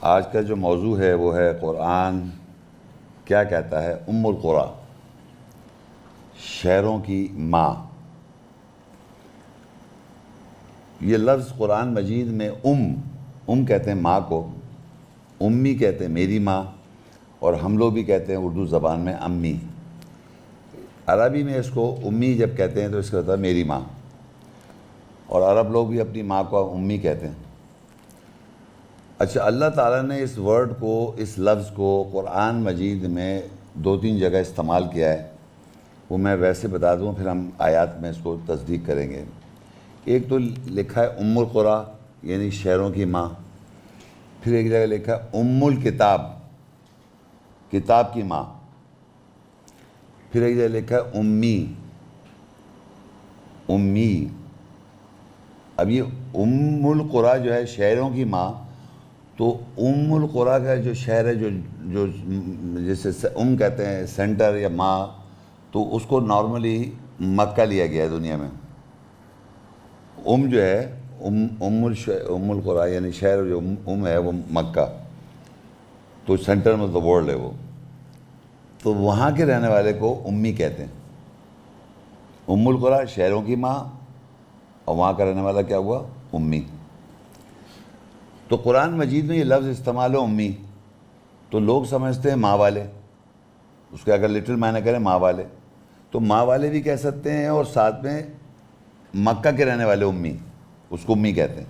آج کا جو موضوع ہے وہ ہے قرآن، کیا کہتا ہے؟ ام القرا شہروں کی ماں۔ یہ لفظ قرآن مجید میں ام ام کہتے ہیں ماں کو، امی کہتے ہیں میری ماں، اور ہم لوگ بھی کہتے ہیں اردو زبان میں امی۔ عربی میں اس کو امی جب کہتے ہیں تو اس کا ہوتا ہے میری ماں۔ اور عرب لوگ بھی اپنی ماں کو امی کہتے ہیں۔ اچھا اللہ تعالیٰ نے اس ورڈ کو، اس لفظ کو قرآن مجید میں دو تین جگہ استعمال کیا ہے۔ وہ میں ویسے بتا دوں، پھر ہم آیات میں اس کو تصدیق کریں گے۔ ایک تو لکھا ہے ام القرا یعنی شہروں کی ماں۔ پھر ایک جگہ لکھا ہے ام الکتاب، کتاب کی ماں۔ پھر ایک جگہ لکھا ہے امی امی۔ اب یہ ام القرا جو ہے شہروں کی ماں تو ام القرا کا جو شہر ہے، جو جو جیسے ام کہتے ہیں، سینٹر یا ماں، تو اس کو نارملی مکہ لیا گیا ہے دنیا میں۔ ام جو ہے، ام ام ام القرا یعنی شہر جو ام ہے، وہ مکہ۔ تو سینٹر میں دا ورلڈ ہے وہ۔ تو وہاں کے رہنے والے کو امی کہتے ہیں۔ ام القرا شہروں کی ماں اور وہاں کا رہنے والا کیا ہوا؟ امی۔ تو قرآن مجید میں یہ لفظ استعمال ہو امی۔ تو لوگ سمجھتے ہیں ماں والے۔ اس کے اگر لٹل معنی کریں ماں والے۔ تو ماں والے بھی کہہ سکتے ہیں اور ساتھ میں مکہ کے رہنے والے امی۔ اس کو امی کہتے ہیں۔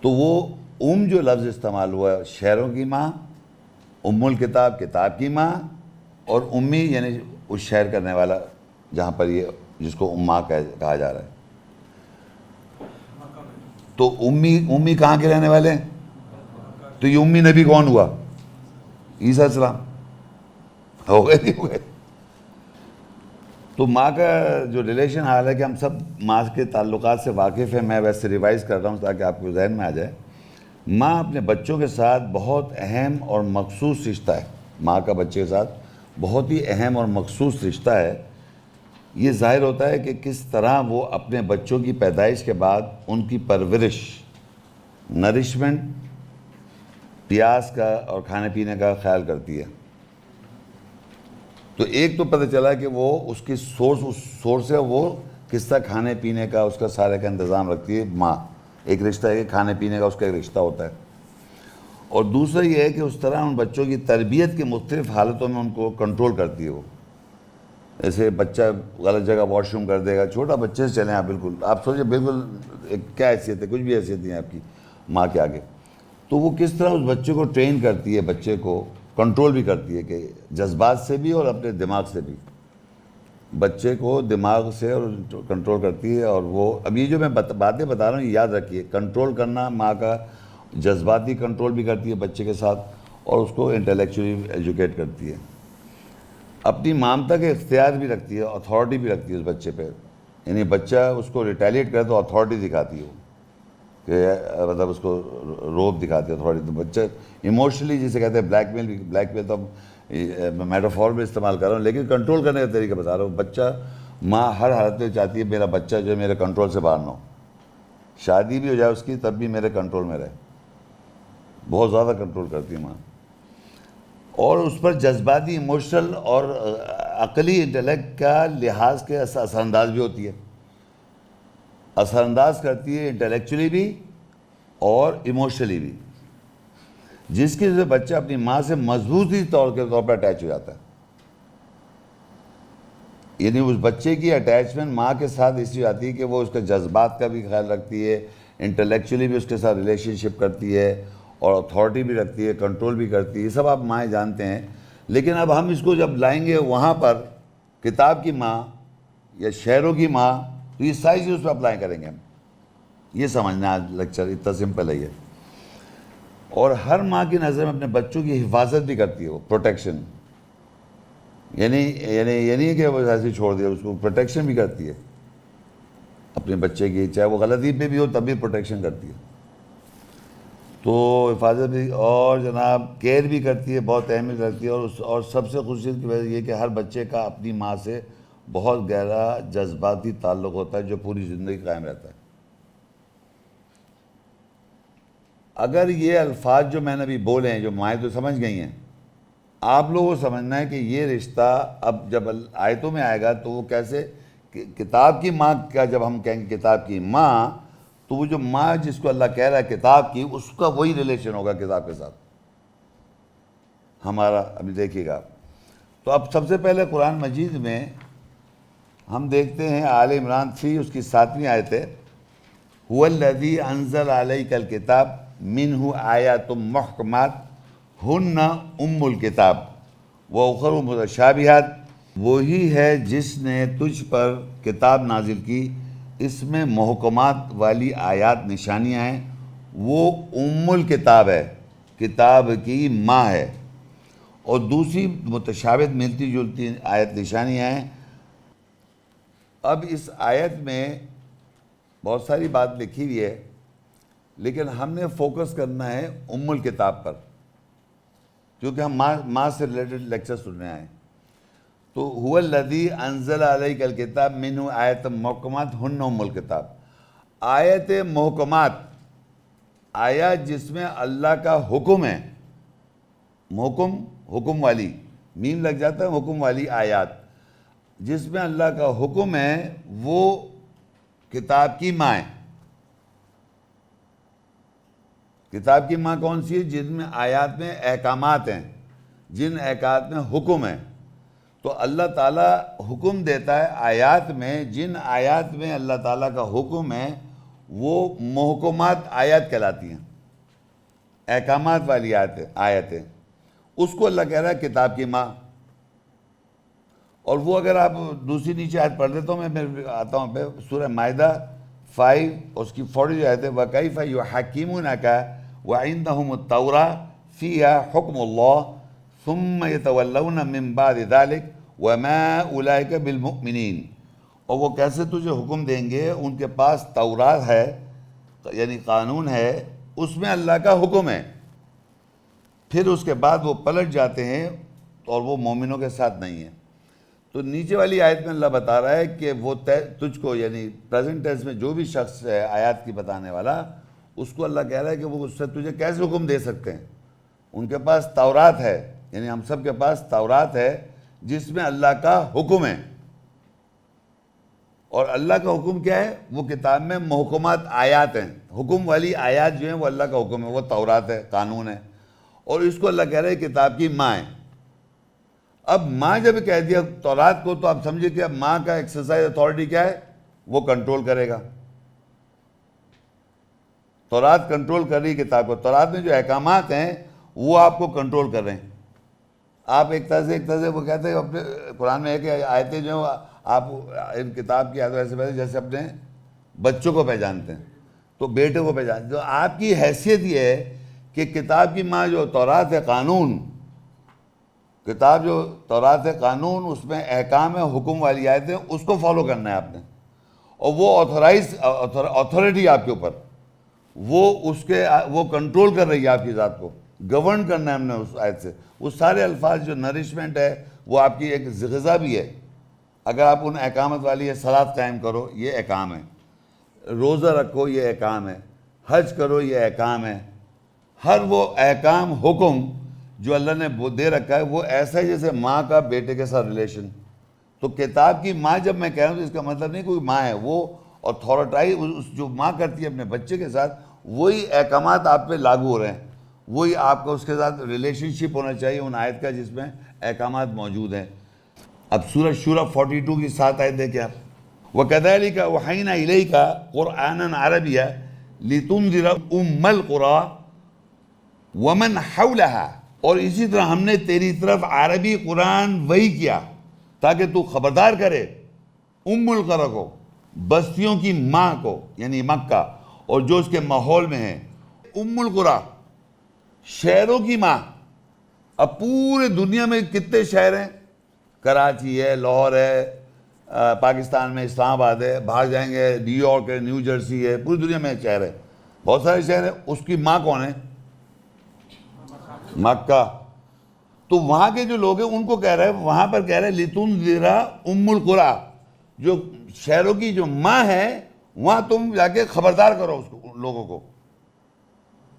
تو وہ ام جو لفظ استعمال ہوا ہے، شہروں کی ماں، ام الکتاب، کتاب کی ماں، اور امی یعنی اس شہر کرنے والا جہاں پر یہ، جس کو اما کہا جا رہا ہے۔ تو امی امی کہاں کے رہنے والے ہیں؟ تو یہ امی نبی کون ہوا؟ عیسیٰ السلام۔ ہو گئے نہیں ہو گئے۔ تو ماں کا جو ریلیشن حال ہے کہ ہم سب ماں کے تعلقات سے واقف ہیں، میں ویسے ریوائز کر رہا ہوں تاکہ آپ کو ذہن میں آ جائے۔ ماں اپنے بچوں کے ساتھ بہت اہم اور مخصوص رشتہ ہے۔ ماں کا بچے کے ساتھ بہت ہی اہم اور مخصوص رشتہ ہے۔ یہ ظاہر ہوتا ہے کہ کس طرح وہ اپنے بچوں کی پیدائش کے بعد ان کی پرورش نرشمنٹ پیاس کا اور کھانے پینے کا خیال کرتی ہے۔ تو ایک تو پتہ چلا کہ وہ اس کی سورس اس سورس ہے، وہ کس طرح کھانے پینے کا، اس کا سارے کا انتظام رکھتی ہے ماں۔ ایک رشتہ ہے کہ کھانے پینے کا، اس کا ایک رشتہ ہوتا ہے۔ اور دوسرا یہ ہے کہ اس طرح ان بچوں کی تربیت کی مختلف حالتوں میں ان کو کنٹرول کرتی ہے وہ۔ ایسے بچہ غلط جگہ واش روم کر دے گا، چھوٹا بچے سے چلیں آپ بالکل۔ آپ سوچیں بالکل کیا حیثیت ہے، کچھ بھی حیثیت نہیں ہے آپ کی ماں کے آگے۔ تو وہ کس طرح اس بچے کو ٹرین کرتی ہے، بچے کو کنٹرول بھی کرتی ہے کہ جذبات سے بھی اور اپنے دماغ سے بھی۔ بچے کو دماغ سے اور کنٹرول کرتی ہے اور وہ، اب یہ جو میں باتیں بتا رہا ہوں یاد رکھیے کنٹرول کرنا ماں کا جذباتی کنٹرول بھی کرتی ہے بچے کے ساتھ اور اس کو انٹلیکچولی ایجوکیٹ کرتی ہے۔ اپنی مامتا کے اختیار بھی رکھتی ہے اتھارٹی بھی رکھتی ہے اس بچے پہ۔ یعنی بچہ اس کو ریٹیلیٹ کرے تو اتھارٹی دکھاتی ہے کہ مطلب اس کو روپ دکھاتی ہے اتھارٹی تو بچہ ایموشنلی جسے کہتے ہیں بلیک میل بلیک میل تو میں میٹافور میں استعمال کر رہا ہوں، لیکن کنٹرول کرنے کا طریقہ بتا رہا ہوں۔ بچہ ماں ہر حالت میں چاہتی ہے میرا بچہ جو ہے میرے کنٹرول سے باہر نہ ہو۔ شادی بھی ہو جائے اس کی، تب بھی میرے کنٹرول میں رہے۔ بہت زیادہ کنٹرول کرتی ہے ماں۔ اور اس پر جذباتی ایموشنل اور عقلی انٹلیکٹ کا لحاظ کے اثر انداز بھی ہوتی ہے۔ اثر انداز کرتی ہے انٹلیکچولی بھی اور ایموشنلی بھی۔ جس کی وجہ سے بچہ اپنی ماں سے مضبوطی طور کے طور پر اٹیچ ہو جاتا ہے۔ یعنی اس بچے کی اٹیچمنٹ ماں کے ساتھ اس لیے آتی ہے کہ وہ اس کے جذبات کا بھی خیال رکھتی ہے انٹلیکچولی بھی اس کے ساتھ ریلیشن شپ کرتی ہے۔ اور اتھارٹی بھی رکھتی ہے کنٹرول بھی کرتی ہے، یہ سب آپ مائیں جانتے ہیں۔ لیکن اب ہم اس کو جب لائیں گے وہاں پر، کتاب کی ماں یا شہروں کی ماں، تو یہ ساری چیز اس پہ اپلائی کریں گے ہم۔ یہ سمجھنا آج لیکچر اتنا سمپل ہے یہ۔ اور ہر ماں کی نظر میں اپنے بچوں کی حفاظت بھی کرتی ہے وہ پروٹیکشن یعنی یعنی یہ نہیں کہ وہ ایسے چھوڑ دیا اس کو پروٹیکشن بھی کرتی ہے۔ اپنے بچے کی، چاہے وہ غلطی پہ بھی ہو، تب بھی پروٹیکشن کرتی ہے۔ تو حفاظت بھی، اور جناب کیئر بھی کرتی ہے، بہت اہمیت رکھتی ہے، اور اور سب سے خصوصیت کی وجہ یہ کہ ہر بچے کا اپنی ماں سے بہت گہرا جذباتی تعلق ہوتا ہے جو پوری زندگی قائم رہتا ہے۔ اگر یہ الفاظ جو میں نے ابھی بولے ہیں، جو مائیں تو سمجھ گئی ہیں، آپ لوگوں کو سمجھنا ہے کہ یہ رشتہ اب جب آیتوں میں آئے گا تو وہ کیسے؟ کتاب کی ماں کا جب ہم کہیں گے کتاب کی ماں تو وہ جو ماں جس کو اللہ کہہ رہا ہے کتاب کی، اس کا وہی ریلیشن ہوگا کتاب کے ساتھ۔ ہمارا، ابھی دیکھیے گا۔ تو اب سب سے پہلے قرآن مجید میں ہم دیکھتے ہیں، آل عمران تھی اس کی ساتویں آیت ہے۔ هو الذي انزل عليك الكتاب منه آیات محکمات، ہن ام الکتاب۔ وَأُخَرُ متشابہات۔ وہی ہے جس نے تجھ پر کتاب نازل کی۔ اس میں محکمات والی آیات نشانیاں ہیں۔ وہ ام الکتاب ہے، کتاب کی ماں ہے۔ اور دوسری متشابت ملتی جلتی آیت نشانیاں ہیں۔ اب اس آیت میں بہت ساری بات لکھی ہوئی ہے، لیکن ہم نے فوکس کرنا ہے ام الکتاب پر کیونکہ ہم ماں ماں سے ریلیٹڈ لیکچر سننے آئے تو هو الذی انزل علیک الکتاب منہ آیت محکمات ہن ام الکتاب آیت محکمات آیات جس میں اللہ کا حکم ہے، محکم، حکم والی، میم لگ جاتا ہے حکم والی آیات۔ جس میں اللہ کا حکم ہے، وہ کتاب کی ماں ہے۔ کتاب کی ماں کون سی ہے؟ جن میں آیات میں احکامات ہیں، جن احکامات میں حکم ہے۔ تو اللہ تعالیٰ حکم دیتا ہے آیات میں، جن آیات میں اللہ تعالیٰ کا حکم ہے، وہ محکمات آیات کہلاتی ہیں۔ احکامات والی آیتیں آیتیں۔ اس کو اللہ کہہ رہا ہے کتاب کی ماں۔ اور وہ اگر آپ دوسری نیچے آیت پڑھ دیتا ہوں، میں آتا ہوں پہ سورہ معاہدہ فائیو اس کی فوری جو آیت ہے وَقَيْفَ يُحَكِّمُونَكَ وَعِنْدَهُمُ التَّوْرَى فِيهَا حُكْمُ اللَّهِ ثُمَّ يَتَوَلَّوْنَ مِن بَعْدِ ذَلِكَ وَمَا أُولَئِكَ بِالْمُؤْمِنِينَ۔ اور وہ کیسے تجھے حکم دیں گے؟ ان کے پاس تورات ہے یعنی قانون ہے، اس میں اللہ کا حکم ہے۔ پھر اس کے بعد وہ پلٹ جاتے ہیں اور وہ مومنوں کے ساتھ نہیں ہیں۔ تو نیچے والی آیت میں اللہ بتا رہا ہے کہ وہ تجھ کو یعنی پریزنٹ ٹینس میں جو بھی شخص ہے، آیات کی بتانے والا، اس کو اللہ کہہ رہا ہے کہ وہ اس سے تجھے کیسے حکم دے سکتے ہیں؟ ان کے پاس تورات ہے۔ یعنی ہم سب کے پاس تورات ہے جس میں اللہ کا حکم ہے۔ اور اللہ کا حکم کیا ہے؟ وہ کتاب میں محکمات آیات ہیں۔ حکم والی آیات جو ہیں وہ اللہ کا حکم ہے، وہ تورات ہے، قانون ہے۔ اور اس کو اللہ کہہ رہے کتاب کی ماں ہے۔ اب ماں جب کہہ دیا تورات کو تو آپ سمجھے کہ اب ماں کا ایکسرسائز اتھارٹی کیا ہے؟ وہ کنٹرول کرے گا۔ تورات کنٹرول کر رہی کتاب کو۔ تورات میں جو احکامات ہیں وہ آپ کو کنٹرول کر رہے ہیں۔ آپ ایک طرح سے، ایک طرح سے وہ کہتے ہیں، اپنے قرآن میں ہے کہ آیتیں جو آپ ان کتاب کی آیتوں ایسے پہلے جیسے اپنے بچوں کو پہچانتے ہیں، تو بیٹے کو پہچانتے تو آپ کی حیثیت یہ ہے کہ کتاب کی ماں جو تورات ہے قانون، کتاب جو تورات قانون، اس میں احکام ہے، حکم والی آیتیں، اس کو فالو کرنا ہے آپ نے۔ اور وہ آتھورائز اتھارٹی آپ کے اوپر، وہ اس کے، وہ کنٹرول کر رہی ہے آپ کی ذات کو۔ گورن کرنا ہے ہم نے اس آیت سے۔ وہ سارے الفاظ جو نرشمنٹ ہے، وہ آپ کی ایک غذا بھی ہے۔ اگر آپ ان احکامت والی یہ سلاد قائم کرو، یہ احکام ہے روزہ رکھو، یہ احکام ہے حج کرو، یہ احکام ہے ہر وہ احکام، حکم جو اللہ نے دے رکھا ہے، وہ ایسا ہے جیسے ماں کا بیٹے کے ساتھ ریلیشن تو کتاب کی ماں جب میں کہہ رہا ہوں تو اس کا مطلب نہیں کوئی ماں ہے، وہ اتھارٹائی جو ماں کرتی ہے اپنے بچے کے ساتھ، وہی احکامات آپ پہ لاگو ہو رہے ہیں۔ وہی آپ کا اس کے ساتھ ریلیشن شپ ہونا چاہیے ان آیت کا جس میں احکامات موجود ہیں۔ اب سورج شورہ فورٹی ٹو کی ساتھ آیت دیکھیں آپ۔ وہ علی کا وحینہ علیہ کا قرآن عربیہ لتنذر ام القرى ومن حولها۔ اور اسی طرح ہم نے تیری طرف عربی قرآن وہی کیا تاکہ تو خبردار کرے ام القرہ کو، بستیوں کی ماں کو یعنی مکہ، اور جو اس کے ماحول میں ہے ام القرہ شہروں کی ماں۔ اب پورے دنیا میں کتنے شہر ہیں؟ کراچی ہے، لاہور ہے پاکستان میں اسلام آباد ہے، باہر جائیں گے، نیو یارک ہے، نیو جرسی ہے، پوری دنیا میں شہر ہے۔ بہت سارے شہر ہیں، اس کی ماں کون ہے؟ مکہ۔ تو وہاں کے جو لوگ ہیں، ان کو کہہ رہے ہیں وہاں پر کہہ رہے ہیں لتن زیرا ام القرا جو شہروں کی جو ماں ہے، وہاں تم جا کے خبردار کرو اس کو، لوگوں کو۔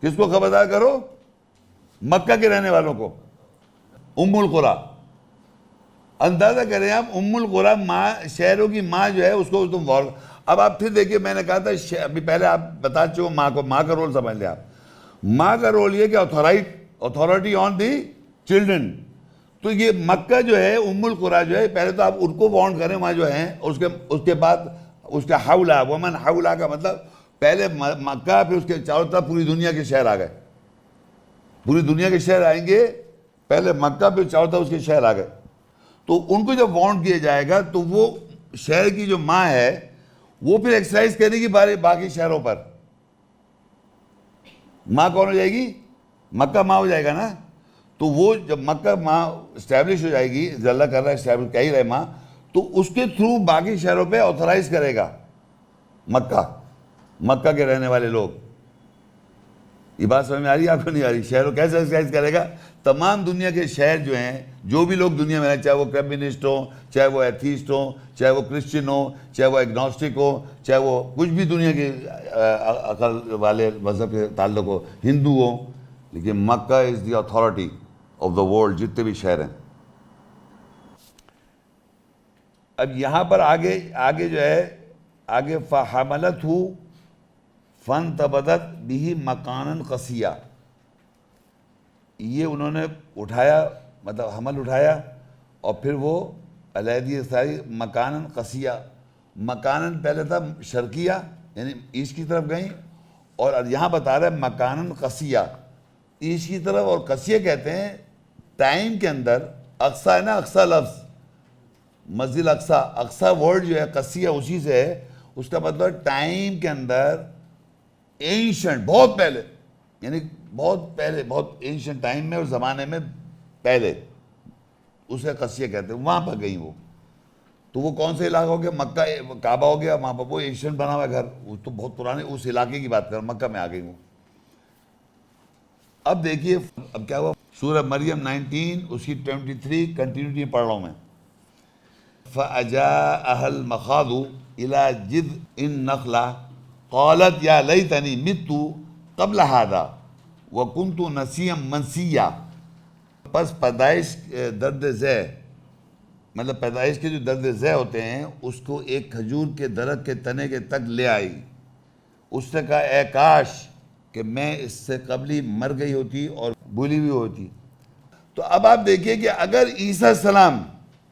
کس کو خبردار کرو؟ مکہ کے رہنے والوں کو، ام القرا۔ اندازہ کریں آپ، ام القرا ماں، شہروں کی ماں جو ہے، اس کو تم غور، اب آپ پھر دیکھیے، میں نے کہا تھا ابھی پہلے آپ بتا چکے ہو، ماں کو، ماں کا رول سمجھ لیں آپ۔ ماں کا رول یہ کہ اتھورائٹ اتھارٹی آن دی چلڈرن تو یہ مکہ جو ہے، ام القرا جو ہے، پہلے تو آپ ان کو وارن کریں، وہاں جو ہیں، اس کے اس کے بعد اس کا حولہ ومن حولہ کا مطلب پہلے مکہ، پھر اس کے چاروں طرف پوری دنیا کے شہر آ گئے۔ پوری دنیا کے شہر آئیں گے، پہلے مکہ، پھر چاروں طرف اس کے شہر آ گئے۔ تو ان کو جب وارن کیا جائے گا، تو وہ شہر کی جو ماں ہے، وہ پھر ایکسرسائز کرے گی بارے باقی شہروں پر۔ ماں کون ہو جائے گی؟ مکہ ماں ہو جائے گا نا؟ تو وہ جب مکہ ماں اسٹیبلش ہو جائے گی اللہ کر رہا ہے اسٹیبلش کہہ ہی رہے ماں، تو اس کے تھرو باقی شہروں پہ آتھرائز کرے گا مکہ۔ مکہ کے رہنے والے لوگ۔ یہ بات سمجھ میں آ رہی ہے آپ کو؟ نہیں آ رہی۔ شہروں کیسے ایکسرسائز کرے گا؟ تمام دنیا کے شہر جو ہیں، جو بھی لوگ دنیا میں ہیں چاہے وہ کمیونسٹ ہوں، چاہے وہ ایتھیسٹ ہوں، چاہے وہ کرسچن ہوں، چاہے وہ ایگنوسٹک ہو چاہے وہ کچھ بھی دنیا کے عقل والے مذہب کے تعلق ہو، ہندو ہوں، لیکن Mecca is the authority of the world جتنے بھی شہر ہیں۔ اب یہاں پر آگے آگے جو ہے، آگے فحملت ہو فن تبدت بھی مکان قصیہ۔ یہ انہوں نے اٹھایا مطلب حمل اٹھایا اور پھر وہ علیحدی ساری مکان قصیہ۔ مکان پہلے تھا شرقیہ یعنی ایسٹ کی طرف گئیں اور یہاں بتا رہا ہے مکان قصیہ۔ ایسٹ کی طرف اور قصیہ کہتے ہیں ٹائم کے اندر اقصا ہے نا اقصا لفظ۔ مسجد اقصا اقصا ورڈ جو ہے، قصیہ اسی سے ہے۔ اس کا مطلب ٹائم کے اندر اینشنٹ بہت پہلے یعنی بہت پہلے، بہت اینشنٹ ٹائم میں اور زمانے میں پہلے، اسے قصیہ کہتے ہیں، وہاں پر گئی وہ۔ تو وہ کون سے علاقہ ہو گیا مکہ، کعبہ ہو گیا، وہاں پر وہ اینشنٹ بنا ہوا گھر۔ وہ تو بہت پرانے، اس علاقے کی بات کر مکہ میں آ گئی وہ۔ اب دیکھیے، اب کیا ہوا؟ سورہ مریم نائنٹین اس کی ٹوینٹی تھری کنٹینیوٹی پڑھ رہا ہوں میں۔ فَأَجَاءَهَا الْمَخَاضُ إِلَى جِذْءِ النَّخْلَةِ۔ قَالَتْ يَا لَيْتَنِي مِتُّ قَبْلَ هَذَا وَكُنْتُ نَسِيًّا مَنْسِيًّا پس پیدائش، درد ذہ مطلب پیدائش کے جو درد ذہ ہوتے ہیں، اس کو ایک کھجور کے درخت کے تنے کے تک لے آئی۔ اس نے کہا، اے کاش کہ میں اس سے قبلی مر گئی ہوتی اور بھولی ہوئی ہوتی۔ تو اب آپ دیکھیے کہ اگر عیسیٰ السلام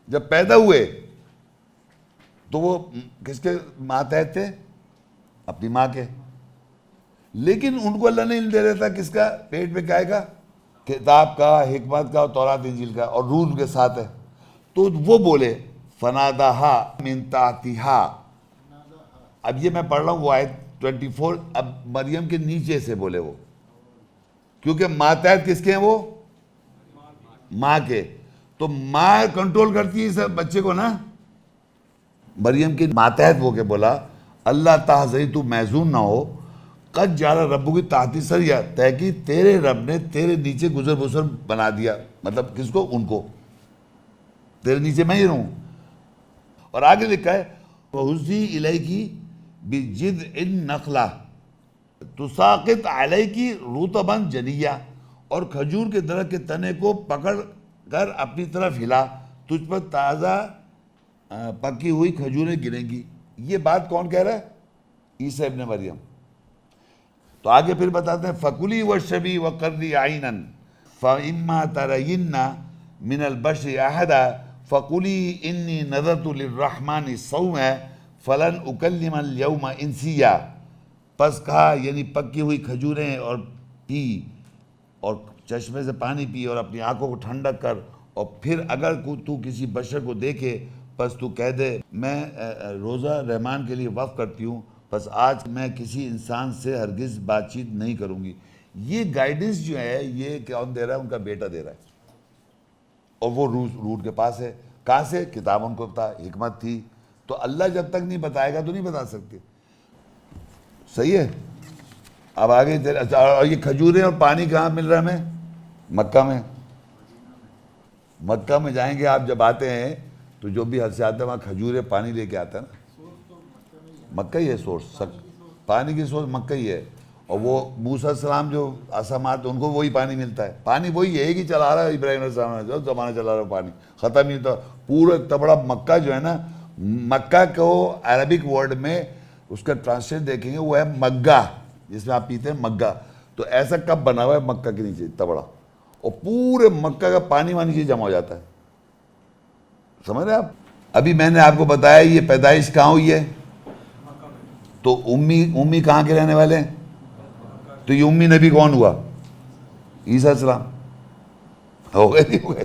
جب پیدا ہوئے، تو وہ کس کے ماتحت تھے؟ اپنی ماں کے۔ لیکن ان کو اللہ نے علم دے رہا تھا کس کا، پیٹ پہ کائے کا؟ کتاب کا، حکمت کا اور تورات، انجیل کا، اور روح کے ساتھ ہے۔ تو وہ بولے فنادہا من تحتہا اب یہ میں پڑھ رہا ہوں، وہ آیت 24 اب مریم کے نیچے سے بولے وہ۔ کیونکہ ماتحت کس کے ہیں وہ؟ ماں کے۔ تو ماں کنٹرول کرتی ہے اس بچے کو نا۔ مریم کے ماتحت وہ کے بولا اللہ تحضی تو محزون نہ ہو۔ قد جارا ربو کی تحتی سریا تحقیق تیرے رب نے تیرے نیچے گزر بسر بنا دیا۔ مطلب کس کو؟ ان کو۔ تیرے نیچے میں ہی رہوں۔ اور آگے لکھا ہے وَحُزِّي إِلَيْكِ بِجِدْءِ النَّخْلَةِ تُسَاقِتْ عَلَيْكِ رُوتَبًا جَنِيًّا اور کھجور کے درخت کے تنے کو پکڑ کر اپنی طرف ہلا۔ تجھ پر تازہ پکی ہوئی کھجوریں گریں گی۔ یہ بات کون کہہ رہا ہے؟ عیسیٰ ابن مریم۔ تو آگے پھر بتاتے ہیں، فکلی و شبی و کردی آئینن فَإِمَّا تَرَيِنَّ مِنَ الْبَشْرِ أَحَدًا فَقُلِي إِنِّي نَذَرْتُ لِلرَّحْمَنِ صَوْمًا فَلَنْ أُكَلِّمَ الْيَوْمَ إِنسِيًّا۔ پس کہا یعنی پکی ہوئی کھجوریں اور پی، اور چشمے سے پانی پی اور اپنی آنکھوں کو ٹھنڈک کر، اور پھر اگر تو کسی بشر کو دیکھے پس تو کہہ دے، میں روزہ رحمان کے لیے وقف کرتی ہوں، پس آج میں کسی انسان سے ہرگز بات چیت نہیں کروں گی۔ یہ گائیڈنس جو ہے، یہ کون دے رہا ہے؟ ان کا بیٹا دے رہا ہے۔ اور وہ روٹ روٹ کے پاس ہے۔ کہاں سے؟ کتاب ان کو تھا حکمت تھی۔ تو اللہ جب تک نہیں بتائے گا تو نہیں بتا سکتے۔ صحیح ہے؟ اب آگے اچھا، اور یہ کھجوریں اور پانی کہاں مل رہا ہے ہمیں؟ مکہ میں۔ مکہ میں جائیں گے، آپ جب آتے ہیں تو جو بھی حد سے آتے ہیں وہاں کھجوریں پانی لے کے آتے ہیں نا، مکہ ہی ہے سورس سب پانی کی سورس مکہ ہی ہے۔ اور وہ موسیٰ السلام جو آسامات ان کو وہی پانی ملتا ہے۔ پانی وہی ہے کہ چلا رہا ہے، ابراہیم علیہ السلام جو زمانہ چلا رہا ہے، پانی ختم ہی تو پورا اتنا بڑا مکہ جو ہے نا، مکہ کو عربک ورڈ میں اس کا ٹرانسلیٹ دیکھیں گے، وہ ہے مگہ، جس میں آپ پیتے ہیں مگہ۔ تو ایسا کب بنا ہوا ہے مکہ کے نیچے، اتنا بڑا۔ اور پورے مکہ کا پانی وانی نیچے جمع ہو جاتا ہے۔ سمجھ رہے آپ؟ ابھی میں نے آپ کو بتایا یہ پیدائش کہاں ہوئی ہے؟ تو امی امی کہاں کے رہنے والے ہیں؟ تو یہ امی نبی کون ہوا؟ عیسیٰ السلام۔ ہو گئے، نہیں ہو گئے۔